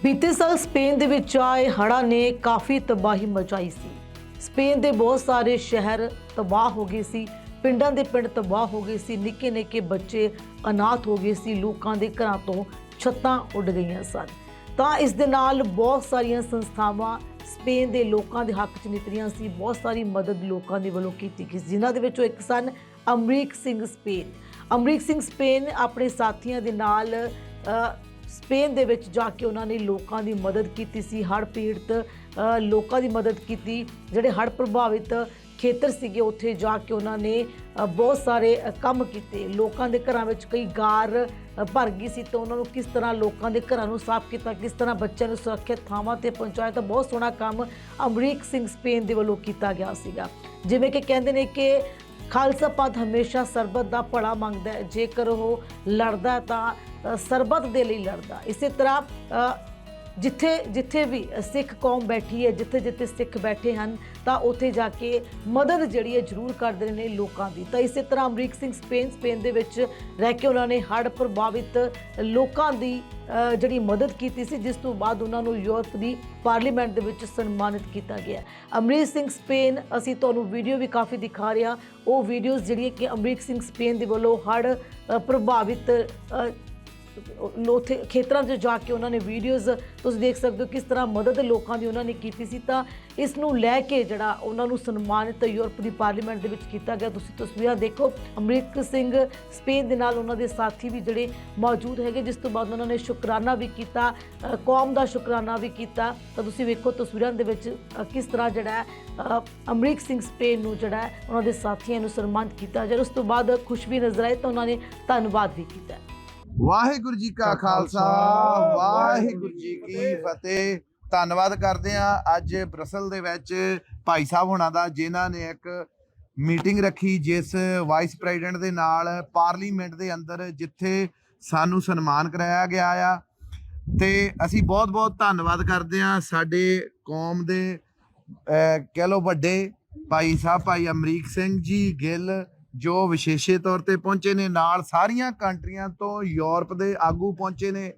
ਬੀਤੇ ਸਾਲ ਸਪੇਨ ਦੇ ਵਿੱਚ ਆਏ ਹੜ੍ਹਾਂ ਨੇ ਕਾਫੀ ਤਬਾਹੀ ਮਚਾਈ ਸੀ। ਸਪੇਨ ਦੇ ਬਹੁਤ ਸਾਰੇ ਸ਼ਹਿਰ ਤਬਾਹ ਹੋ ਗਏ ਸੀ ਪਿੰਡਾਂ ਦੇ ਪਿੰਡ ਤਬਾਹ ਹੋ ਗਏ ਸੀ ਨਿੱਕੇ ਨਿੱਕੇ ਬੱਚੇ ਅਨਾਥ ਹੋ ਗਏ ਸੀ ਲੋਕਾਂ ਦੇ ਘਰਾਂ ਤੋਂ ਛੱਤਾਂ ਉੱਡ ਗਈਆਂ ਸਨ। ਤਾਂ ਇਸ ਦੇ ਨਾਲ ਬਹੁਤ ਸਾਰੀਆਂ ਸੰਸਥਾਵਾਂ ਸਪੇਨ ਦੇ ਲੋਕਾਂ ਦੇ ਹੱਕ 'ਚ ਨਿਕਲੀਆਂ ਸੀ ਬਹੁਤ ਸਾਰੀ ਮਦਦ ਲੋਕਾਂ ਦੇ ਵੱਲੋਂ ਕੀਤੀ ਗਈ ਸੀ, ਜਿਨ੍ਹਾਂ ਦੇ ਵਿੱਚੋਂ ਇੱਕ ਸਨ ਅਮਰੀਕ ਸਿੰਘ ਸਪੇਨ। ਅਮਰੀਕ ਸਿੰਘ ਸਪੇਨ ਆਪਣੇ ਸਾਥੀਆਂ ਦੇ ਨਾਲ ਸਪੇਨ ਦੇ ਵਿੱਚ ਜਾ ਕੇ ਉਹਨਾਂ ਨੇ ਲੋਕਾਂ ਦੀ ਮਦਦ ਕੀਤੀ ਸੀ, ਹੜ੍ਹ ਪੀੜਤ ਲੋਕਾਂ ਦੀ ਮਦਦ ਕੀਤੀ, ਜਿਹੜੇ ਹੜ੍ਹ ਪ੍ਰਭਾਵਿਤ ਖੇਤਰ ਸੀਗੇ, ਉੱਥੇ ਜਾ ਕੇ ਉਹਨਾਂ ਨੇ ਬਹੁਤ ਸਾਰੇ ਕੰਮ ਕੀਤੇ। ਲੋਕਾਂ ਦੇ ਘਰਾਂ ਵਿੱਚ ਕਈ ਗਾਰ ਭਰ ਗਈ ਸੀ, ਤਾਂ ਉਹਨਾਂ ਨੂੰ ਕਿਸ ਤਰ੍ਹਾਂ ਲੋਕਾਂ ਦੇ ਘਰਾਂ ਨੂੰ ਸਾਫ਼ ਕੀਤਾ, ਕਿਸ ਤਰ੍ਹਾਂ ਬੱਚਿਆਂ ਨੂੰ ਸੁਰੱਖਿਅਤ ਥਾਵਾਂ ਤੇ ਪਹੁੰਚਾਇਆ, ਤਾਂ ਬਹੁਤ ਸੋਹਣਾ ਕੰਮ ਅਮਰੀਕ ਸਿੰਘ ਸਪੇਨ ਦੇ ਵੱਲੋਂ ਕੀਤਾ ਗਿਆ ਸੀਗਾ। ਜਿਵੇਂ ਕਿ ਕਹਿੰਦੇ ਨੇ ਕਿ ਖਾਲਸਾ ਪੰਥ ਹਮੇਸ਼ਾ ਸਰਬਤ ਦਾ ਭਲਾ ਮੰਗਦਾ ਹੈ, ਜੇਕਰ ਉਹ ਲੜਦਾ ਤਾਂ ਸਰਬਤ ਦੇ ਲਈ ਲੜਦਾ। ਇਸੇ ਤਰ੍ਹਾਂ ਜਿੱਥੇ ਜਿੱਥੇ ਵੀ ਸਿੱਖ ਕੌਮ ਬੈਠੀ ਹੈ, ਜਿੱਥੇ ਜਿੱਥੇ ਸਿੱਖ ਬੈਠੇ ਹਨ, ਤਾਂ ਉੱਥੇ ਜਾ ਕੇ ਮਦਦ ਜਿਹੜੀ ਹੈ ਜ਼ਰੂਰ ਕਰਦੇ ਨੇ ਲੋਕਾਂ ਦੀ। ਤਾਂ ਇਸੇ ਤਰ੍ਹਾਂ ਅਮਰੀਕ ਸਿੰਘ ਸਪੇਨ ਸਪੇਨ ਦੇ ਵਿੱਚ ਰਹਿ ਕੇ ਉਹਨਾਂ ਨੇ ਹੜ੍ਹ ਪ੍ਰਭਾਵਿਤ ਲੋਕਾਂ ਦੀ ਜਿਹੜੀ ਮਦਦ ਕੀਤੀ ਸੀ, ਜਿਸ ਤੋਂ ਬਾਅਦ ਉਹਨਾਂ ਨੂੰ ਯੂਰਪ ਦੀ ਪਾਰਲੀਮੈਂਟ ਦੇ ਵਿੱਚ ਸਨਮਾਨਿਤ ਕੀਤਾ ਗਿਆ। ਅਮਰੀਕ ਸਿੰਘ ਸਪੇਨ, ਅਸੀਂ ਤੁਹਾਨੂੰ ਵੀਡੀਓ ਵੀ ਕਾਫੀ ਦਿਖਾ ਰਹੇ ਹਾਂ। ਉਹ ਵੀਡੀਓਜ਼ ਜਿਹੜੀਆਂ ਕਿ ਅਮਰੀਕ ਸਿੰਘ ਸਪੇਨ ਦੇ ਵੱਲੋਂ ਹੜ੍ਹ ਪ੍ਰਭਾਵਿਤ ਅ, ਲੋਥੇ ਖੇਤਰਾਂ 'ਚ ਜਾ ਕੇ ਉਹਨਾਂ ਨੇ ਵੀਡੀਓਜ਼ ਤੁਸੀਂ ਦੇਖ ਸਕਦੇ ਹੋ ਕਿਸ ਤਰ੍ਹਾਂ ਮਦਦ ਲੋਕਾਂ ਦੀ ਉਹਨਾਂ ਨੇ ਕੀਤੀ ਸੀ। ਤਾਂ ਇਸ ਨੂੰ ਲੈ ਕੇ ਜਿਹੜਾ ਉਹਨਾਂ ਨੂੰ ਸਨਮਾਨਿਤ ਯੂਰਪ ਦੀ ਪਾਰਲੀਮੈਂਟ ਦੇ ਵਿੱਚ ਕੀਤਾ ਗਿਆ। ਤੁਸੀਂ ਤਸਵੀਰਾਂ ਦੇਖੋ ਅਮਰੀਕ ਸਿੰਘ ਸਪੇਨ ਦੇ ਨਾਲ ਉਹਨਾਂ ਦੇ ਸਾਥੀ ਵੀ ਜਿਹੜੇ ਮੌਜੂਦ ਹੈਗੇ ਜਿਸ ਤੋਂ ਬਾਅਦ ਉਹਨਾਂ ਨੇ ਸ਼ੁਕਰਾਨਾ ਵੀ ਕੀਤਾ ਕੌਮ ਦਾ ਸ਼ੁਕਰਾਨਾ ਵੀ ਕੀਤਾ। ਤਾਂ ਤੁਸੀਂ ਵੇਖੋ ਤਸਵੀਰਾਂ ਦੇ ਵਿੱਚ ਕਿਸ ਤਰ੍ਹਾਂ ਜਿਹੜਾ ਅਮਰੀਕ ਸਿੰਘ ਸਪੇਨ ਨੂੰ ਜਿਹੜਾ ਉਹਨਾਂ ਦੇ ਸਾਥੀਆਂ ਨੂੰ ਸਨਮਾਨਿਤ ਕੀਤਾ ਜਦ ਉਸ ਤੋਂ ਬਾਅਦ ਖੁਸ਼ ਵੀ ਨਜ਼ਰ ਆਏ ਤਾਂ ਉਹਨਾਂ ਨੇ ਧੰਨਵਾਦ ਵੀ ਕੀਤਾ। ਵਾਹਿਗੁਰੂ ਜੀ ਕਾ ਖਾਲਸਾ ਵਾਹਿਗੁਰੂ ਜੀ ਕੀ ਫਤਿਹ। ਧੰਨਵਾਦ ਕਰਦੇ ਆ ਅੱਜ ਬਰਸਲ ਦੇ ਵਿੱਚ ਭਾਈ ਸਾਹਿਬ ਹੋਣਾ ਦਾ ਜਿਨ੍ਹਾਂ ਨੇ ਇੱਕ ਮੀਟਿੰਗ ਰੱਖੀ ਜਿਸ ਵਾਈਸ ਪ੍ਰੈਜ਼ੀਡੈਂਟ ਦੇ ਨਾਲ ਪਾਰਲੀਮੈਂਟ ਦੇ ਅੰਦਰ ਜਿੱਥੇ ਸਾਨੂੰ ਸਨਮਾਨ ਕਰਾਇਆ ਗਿਆ ਆ। ਤੇ ਅਸੀਂ ਬਹੁਤ ਬਹੁਤ ਧੰਨਵਾਦ ਕਰਦੇ ਆ ਸਾਡੇ ਕੌਮ ਦੇ ਕਹਿ ਲਓ ਵੱਡੇ ਭਾਈ ਸਾਹਿਬ ਭਾਈ ਅਮਰੀਕ ਸਿੰਘ ਜੀ ਗਿੱਲ ਜੋ ਵਿਸ਼ੇਸ਼ੇ ਤੌਰ ਤੇ ਪਹੁੰਚੇ ਨੇ, ਨਾਲ ਸਾਰੀਆਂ ਕੰਟਰੀਆਂ ਤੋਂ ਯੂਰਪ ਦੇ ਆਗੂ ਪਹੁੰਚੇ ਨੇ।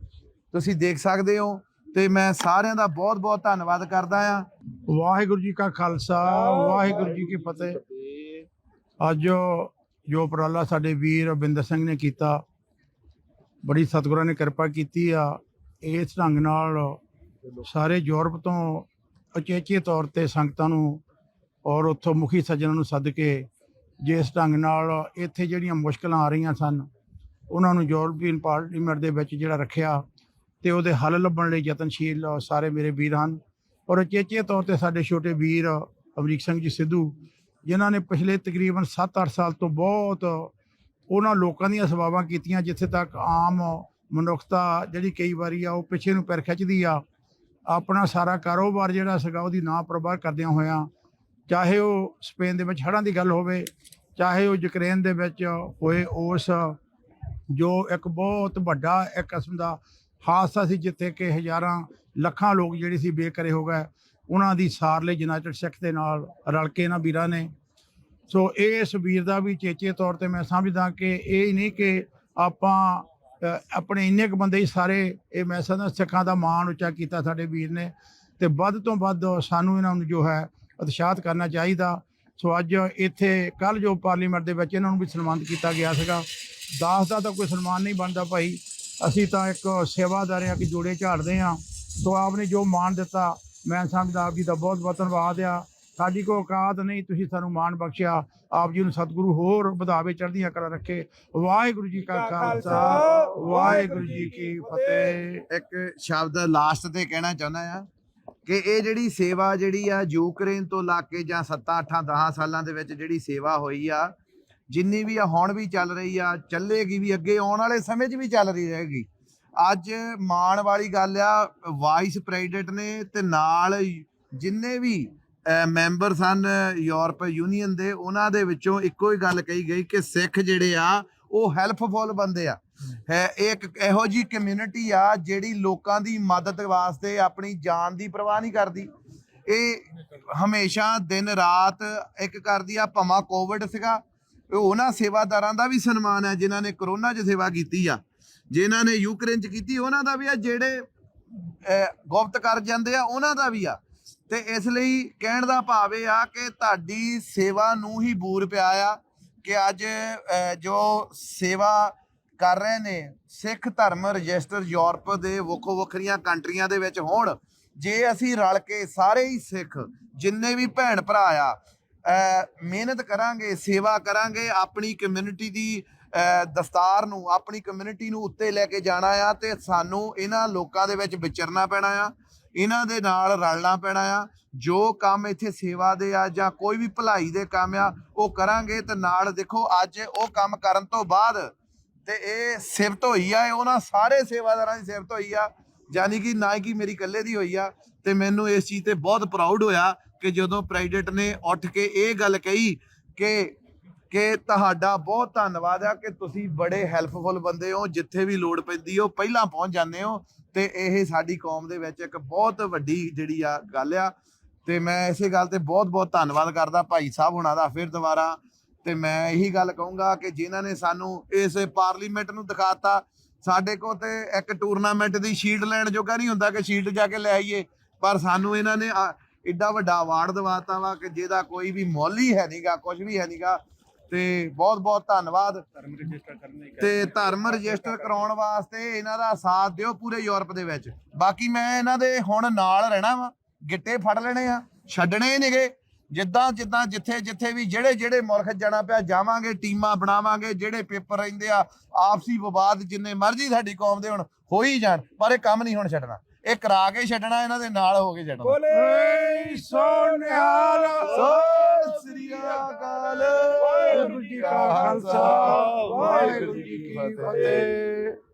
ਤੁਸੀਂ ਦੇਖ ਸਕਦੇ ਹੋ ਤੇ ਮੈਂ ਸਾਰਿਆਂ ਦਾ ਬਹੁਤ ਬਹੁਤ ਧੰਨਵਾਦ ਕਰਦਾ ਆ ਵਾਹਿਗੁਰੂ ਜੀ ਕਾ ਖਾਲਸਾ, ਵਾਹਿਗੁਰੂ ਜੀ ਕੀ ਫਤਿਹ। ਅੱਜ ਜੋ ਉਪਰਾਲਾ ਸਾਡੇ ਵੀਰ ਅਬਿੰਦਰ ਸਿੰਘ ਨੇ ਕੀਤਾ, ਬੜੀ ਸਤਿਗੁਰਾਂ ਨੇ ਕਿਰਪਾ ਕੀਤੀ ਆ। ਇਸ ਢੰਗ ਨਾਲ ਸਾਰੇ ਯੂਰਪ ਤੋਂ ਉਚੇਚੇ ਤੌਰ ਤੇ ਸੰਗਤਾਂ ਨੂੰ ਔਰ ਉੱਥੋਂ ਮੁਖੀ ਸੱਜਣਾਂ ਨੂੰ ਸੱਦ ਕੇ ਜਿਸ ਢੰਗ ਨਾਲ ਇੱਥੇ ਜਿਹੜੀਆਂ ਮੁਸ਼ਕਲਾਂ ਆ ਰਹੀਆਂ ਸਨ, ਉਹਨਾਂ ਨੂੰ ਯੂਰਪੀਅਨ ਪਾਰਲੀਮੈਂਟ ਦੇ ਵਿੱਚ ਜਿਹੜਾ ਰੱਖਿਆ ਤੇ ਉਹਦੇ ਹੱਲ ਲੱਭਣ ਲਈ ਯਤਨਸ਼ੀਲ ਸਾਰੇ ਮੇਰੇ ਵੀਰ ਹਨ। ਔਰ ਉਚੇਚੇ ਤੌਰ ਤੇ ਸਾਡੇ ਛੋਟੇ ਵੀਰ ਅਮਰੀਕ ਸਿੰਘ ਜੀ ਸਿੱਧੂ, ਜਿਨ੍ਹਾਂ ਨੇ ਪਿਛਲੇ ਤਕਰੀਬਨ 7-8 ਸਾਲ ਤੋਂ ਬਹੁਤ ਉਹਨਾਂ ਲੋਕਾਂ ਦੀਆਂ ਸੇਵਾਵਾਂ ਕੀਤੀਆਂ, ਜਿੱਥੇ ਤੱਕ ਆਮ ਮਨੁੱਖਤਾ ਜਿਹੜੀ ਕਈ ਵਾਰੀ ਆ ਉਹ ਪਿੱਛੇ ਨੂੰ ਪੈਰ ਖਿੱਚਦੀ ਆ, ਆਪਣਾ ਸਾਰਾ ਕਾਰੋਬਾਰ ਜਿਹੜਾ ਸੀਗਾ ਉਹਦੀ ਨਾ ਪ੍ਰਵਾਹ ਕਰਦਿਆਂ ਹੋਇਆਂ ਚਾਹੇ ਉਹ ਸਪੇਨ ਦੇ ਵਿੱਚ ਹੜ੍ਹਾਂ ਦੀ ਗੱਲ ਹੋਵੇ, ਚਾਹੇ ਉਹ ਯੂਕਰੇਨ ਦੇ ਵਿੱਚ ਹੋਏ ਉਸ, ਜੋ ਇੱਕ ਬਹੁਤ ਵੱਡਾ ਇੱਕ ਕਿਸਮ ਦਾ ਹਾਦਸਾ ਸੀ, ਜਿੱਥੇ ਕਿ ਹਜ਼ਾਰਾਂ ਲੱਖਾਂ ਲੋਕ ਜਿਹੜੇ ਸੀ ਬੇਕਰੇ ਹੋ ਗਏ। ਉਹਨਾਂ ਦੀ ਸਾਰ ਲਈ ਯੂਨਾਈਟਿਡ ਸਿੱਖ ਦੇ ਨਾਲ ਰਲ ਕੇ ਇਹਨਾਂ ਵੀਰਾਂ ਨੇ। ਸੋ ਇਸ ਵੀਰ ਦਾ ਵੀ ਚੇਚੇ ਤੌਰ ਤੇ ਮੈਂ ਸਮਝਦਾ ਕਿ ਇਹ ਨਹੀਂ ਕਿ ਆਪਾਂ ਆਪਣੇ ਇੰਨੇ ਕੁ ਬੰਦੇ ਹੀ ਸਾਰੇ ਇਹ ਮੈਂ ਸਮਝਦਾ ਸਿੱਖਾਂ ਦਾ ਮਾਣ ਉੱਚਾ ਕੀਤਾ ਸਾਡੇ ਵੀਰ ਨੇ। ਤੇ ਵੱਧ ਤੋਂ ਵੱਧ ਸਾਨੂੰ ਇਹਨਾਂ ਨੂੰ ਜੋ ਹੈ ਉਤਸ਼ਾਹਤ ਕਰਨਾ ਚਾਹੀਦਾ। ਸੋ ਅੱਜ ਇੱਥੇ ਕੱਲ ਜੋ ਪਾਰਲੀਮੈਂਟ ਦੇ ਵਿੱਚ ਇਹਨਾਂ ਨੂੰ ਵੀ ਸਨਮਾਨਿਤ ਕੀਤਾ ਗਿਆ ਸੀਗਾ। ਦਾਸ ਦਾ ਤਾਂ ਕੋਈ ਸਨਮਾਨ ਨਹੀਂ ਬਣਦਾ ਭਾਈ। ਅਸੀਂ ਤਾਂ ਇੱਕ ਸੇਵਾਦਾਰ ਆ ਕਿ ਜੋੜੇ ਝਾੜਦੇ ਆ ਸੋ ਆਪ ਨੇ ਜੋ ਮਾਣ ਦਿੱਤਾ ਮੈਂ ਸਮਝਦਾ ਆਪ ਜੀ ਦਾ ਬਹੁਤ ਬਹੁਤ ਧੰਨਵਾਦ ਆ। ਸਾਡੀ ਕੋ ਔਕਾਤ ਨਹੀਂ ਤੁਸੀਂ ਸਾਨੂੰ ਮਾਣ ਬਖਸ਼ਿਆ। ਆਪ ਜੀ ਨੂੰ ਸਤਿਗੁਰੂ ਹੋਰ ਵਧਾਵੇ ਚੜ੍ਹਦੀਆਂ ਕਲਾ ਰੱਖੇ। ਵਾਹਿਗੁਰੂ ਜੀ ਕਾ ਖਾਲਸਾ ਵਾਹਿਗੁਰੂ ਜੀ ਕੀ ਫਤਿਹ। ਇੱਕ ਸ਼ਬਦ ਲਾਸਟ ਤੇ ਕਹਿਣਾ ਚਾਹੁੰਦਾ ਆ ਕਿ ਇਹ ਜਿਹੜੀ ਸੇਵਾ ਜਿਹੜੀ ਆ ਯੂਕਰੇਨ ਤੋਂ ਲਾ ਕੇ ਜਾਂ 7 8 10 ਸਾਲਾਂ ਦੇ ਵਿੱਚ ਜਿਹੜੀ ਸੇਵਾ ਹੋਈ ਆ, ਜਿੰਨੀ ਵੀ ਆ ਹੁਣ ਵੀ ਚੱਲ ਰਹੀ ਆ, ਚੱਲੇਗੀ ਵੀ, ਅੱਗੇ ਆਉਣ ਵਾਲੇ ਸਮੇਂ 'ਚ ਵੀ ਚੱਲ ਰਹੀ ਰਹੇਗੀ। ਅੱਜ ਮਾਣ ਵਾਲੀ ਗੱਲ ਆ, ਵਾਈਸ ਪ੍ਰੈਜ਼ੀਡੈਂਟ ਨੇ ਤੇ ਨਾਲ ਜਿੰਨੇ ਵੀ ਮੈਂਬਰ ਸਨ ਯੂਰਪ ਯੂਨੀਅਨ ਦੇ, ਉਹਨਾਂ ਦੇ ਵਿੱਚੋਂ ਇੱਕੋ ਹੀ ਗੱਲ ਕਹੀ ਗਈ ਕਿ ਸਿੱਖ ਜਿਹੜੇ ਆ, ਉਹ ਹੈਲਪਫੁਲ ਬੰਦੇ ਆ। ਹੈ ਇਹ ਇੱਕ ਇਹੋ ਜੀ ਕਮਿਊਨਿਟੀ ਆ ਜਿਹੜੀ ਲੋਕਾਂ ਦੀ ਮਦਦ ਵਾਸਤੇ ਆਪਣੀ ਜਾਨ ਦੀ ਪਰਵਾਹ ਨਹੀਂ ਕਰਦੀ। ਇਹ ਹਮੇਸ਼ਾ ਦਿਨ ਰਾਤ ਇੱਕ ਕਰਦੀ ਆ ਭਮਾ ਕੋਵਿਡ ਸੀਗਾ ਉਹਨਾਂ ਸੇਵਾਦਾਰਾਂ ਦਾ ਵੀ ਸਨਮਾਨ ਹੈ ਜਿਨ੍ਹਾਂ ਨੇ ਕਰੋਨਾ 'ਚ ਸੇਵਾ ਕੀਤੀ ਆ। ਜਿਨ੍ਹਾਂ ਨੇ ਯੂਕਰੇਨ 'ਚ ਕੀਤੀ ਉਹਨਾਂ ਦਾ ਵੀ ਆ ਜਿਹੜੇ ਗੁਪਤ ਕਰ ਜਾਂਦੇ ਆ ਉਹਨਾਂ ਦਾ ਵੀ ਆ। ਤੇ ਇਸ ਲਈ ਕਹਿਣ ਦਾ ਭਾਵ ਇਹ ਆ ਕਿ ਤੁਹਾਡੀ ਸੇਵਾ ਨੂੰ ਹੀ ਬੂਰ ਪਿਆ ਆ ਕਿ ਅੱਜ ਅਹ, ਜੋ ਸੇਵਾ ਕਰ ਰਹੇ ਨੇ। ਸਿੱਖ ਧਰਮ ਰਜਿਸਟਰ ਯੂਰਪ ਦੇ ਵੱਖੋ ਵੱਖਰੀਆਂ ਕੰਟਰੀਆਂ ਦੇ ਵਿੱਚ ਹੋਣ। ਜੇ ਅਸੀਂ ਰਲ ਕੇ ਸਾਰੇ ਹੀ ਸਿੱਖ, ਜਿੰਨੇ ਵੀ ਭੈਣ ਭਰਾ ਆ ਮਿਹਨਤ ਕਰਾਂਗੇ, ਸੇਵਾ ਕਰਾਂਗੇ, ਆਪਣੀ ਕਮਿਊਨਿਟੀ ਦੀ ਦਸਤਾਰ ਨੂੰ, ਆਪਣੀ ਕਮਿਊਨਿਟੀ ਨੂੰ ਉੱਤੇ ਲੈ ਕੇ ਜਾਣਾ ਆ ਤੇ ਸਾਨੂੰ ਇਹਨਾਂ ਲੋਕਾਂ ਦੇ ਵਿੱਚ ਵਿਚਰਨਾ ਪੈਣਾ ਆ, ਇਹਨਾਂ ਦੇ ਨਾਲ ਰਲਣਾ ਪੈਣਾ ਆ। ਜੋ ਕੰਮ ਇੱਥੇ ਸੇਵਾ ਦੇ ਆ ਜਾਂ ਕੋਈ ਵੀ ਭਲਾਈ ਦੇ ਕੰਮ ਆ, ਉਹ ਕਰਾਂਗੇ ਤੇ ਨਾਲ ਦੇਖੋ ਅੱਜ ਉਹ ਕੰਮ ਕਰਨ ਤੋਂ ਬਾਅਦ ਤੇ ਇਹ ਸਿਫਤ ਹੋਈ ਆ ਉਹਨਾਂ ਸਾਰੇ ਸੇਵਾਦਾਰਾਂ ਦੀ ਸਿਫਤ ਹੋਈ ਆ। ਯਾਨੀ ਕਿ ਨਾ ਕਿ ਮੇਰੀ ਇਕੱਲੇ ਦੀ ਹੋਈ ਆ ਤੇ ਮੈਨੂੰ ਇਸ ਚੀਜ਼ ਤੇ ਬਹੁਤ ਪ੍ਰਾਊਡ ਹੋਇਆ ਕਿ ਜਦੋਂ ਪ੍ਰੈਜ਼ੀਡੈਂਟ ਨੇ ਉੱਠ ਕੇ ਇਹ ਗੱਲ ਕਹੀ ਕਿ ਕਿ ਤੁਹਾਡਾ ਬਹੁਤ ਧੰਨਵਾਦ ਆ ਕਿ ਤੁਸੀਂ ਬੜੇ ਹੈਲਪਫੁਲ ਬੰਦੇ ਹੋ, ਜਿੱਥੇ ਵੀ ਲੋੜ ਪੈਂਦੀ ਹੋ ਪਹਿਲਾਂ ਪਹੁੰਚ ਜਾਂਦੇ ਹੋ। ਤੇ ਇਹ ਸਾਡੀ ਕੌਮ ਦੇ ਵਿੱਚ ਇੱਕ ਬਹੁਤ ਵੱਡੀ ਜਿਹੜੀ ਆ ਗੱਲ ਆ। ਤੇ ਮੈਂ ਇਸੇ ਗੱਲ ਤੇ ਬਹੁਤ ਬਹੁਤ ਧੰਨਵਾਦ ਕਰਦਾ ਭਾਈ ਸਾਹਿਬ ਹੁਣਾਂ ਦਾ। ਫਿਰ ਦੁਬਾਰਾ ਤੇ ਮੈਂ ਇਹੀ ਗੱਲ ਕਹੂੰਗਾ ਕਿ ਜਿਨ੍ਹਾਂ ਨੇ ਸਾਨੂੰ ਇਸ ਪਾਰਲੀਮੈਂਟ ਨੂੰ ਦਿਖਾਤਾ ਸਾਡੇ ਕੋਲ ਤੇ ਇੱਕ ਟੂਰਨਾਮੈਂਟ ਦੀ ਸ਼ੀਟ ਲੈਣ ਜੋਗਾ ਨਹੀਂ ਹੁੰਦਾ ਕਿ ਸ਼ੀਟ ਜਾ ਕੇ ਲੈ ਆਈਏ ਪਰ ਸਾਨੂੰ ਇਹਨਾਂ ਨੇ ਏਡਾ ਵੱਡਾ ਅਵਾਰਡ ਦਿਵਾਤਾ ਵਾ ਕਿ ਜਿਹਦਾ ਕੋਈ ਵੀ ਮੁੱਲ ਹੀ ਹੈ ਨਹੀਂਗਾ ਕੁਝ ਵੀ ਹੈ ਨਹੀਂਗਾ ਤੇ ਬਹੁਤ ਬਹੁਤ ਧੰਨਵਾਦ ਤੇ ਧਰਮ ਰਜਿਸਟਰ ਕਰਾਉਣ ਵਾਸਤੇ ਇਹਨਾਂ ਦਾ ਸਾਥ ਦਿਓ ਪੂਰੇ ਯੂਰਪ ਦੇ ਵਿੱਚ। ਬਾਕੀ ਮੈਂ ਇਹਨਾਂ ਦੇ ਹੁਣ ਨਾਲ ਰਹਿਣਾ ਵਾ ਗਿੱਟੇ ਫੜ ਲੈਣੇ ਆ ਛੱਡਣੇ ਨਹੀਂਗੇ ਜਿੱਦਾਂ ਜਿੱਦਾਂ ਜਿੱਥੇ ਜਿੱਥੇ ਵੀ ਜਿਹੜੇ ਜਿਹੜੇ ਮੁਲਕ ਜਾਣਾ ਪਿਆ ਜਾਵਾਂਗੇ ਟੀਮਾਂ ਬਣਾਵਾਂਗੇ ਜਿਹੜੇ ਪੇਪਰ ਰਹਿੰਦੇ ਆ ਆਪਸੀ ਵਿਵਾਦ ਜਿੰਨੇ ਮਰਜ਼ੀ ਸਾਡੀ ਕੌਮ ਦੇ ਹੁਣ ਹੋ ਹੀ ਜਾਣ ਪਰ ਇਹ ਕੰਮ ਨਹੀਂ ਹੁਣ ਛੱਡਣਾ। ਇਹ ਕਰਾ ਕੇ ਛੱਡਣਾ ਇਹਨਾਂ ਦੇ ਨਾਲ ਹੋ ਕੇ ਛੱਡਣਾ। ਬੋਲੇ ਸੋ ਨਿਹਾਲ। ਸਤਿ ਸ੍ਰੀ ਅਕਾਲ। ਵਾਹਿਗੁਰੂ ਜੀ ਕਾ ਖਾਲਸਾ। ਵਾਹਿਗੁਰੂ ਜੀ ਕੀ ਫਤਿਹ।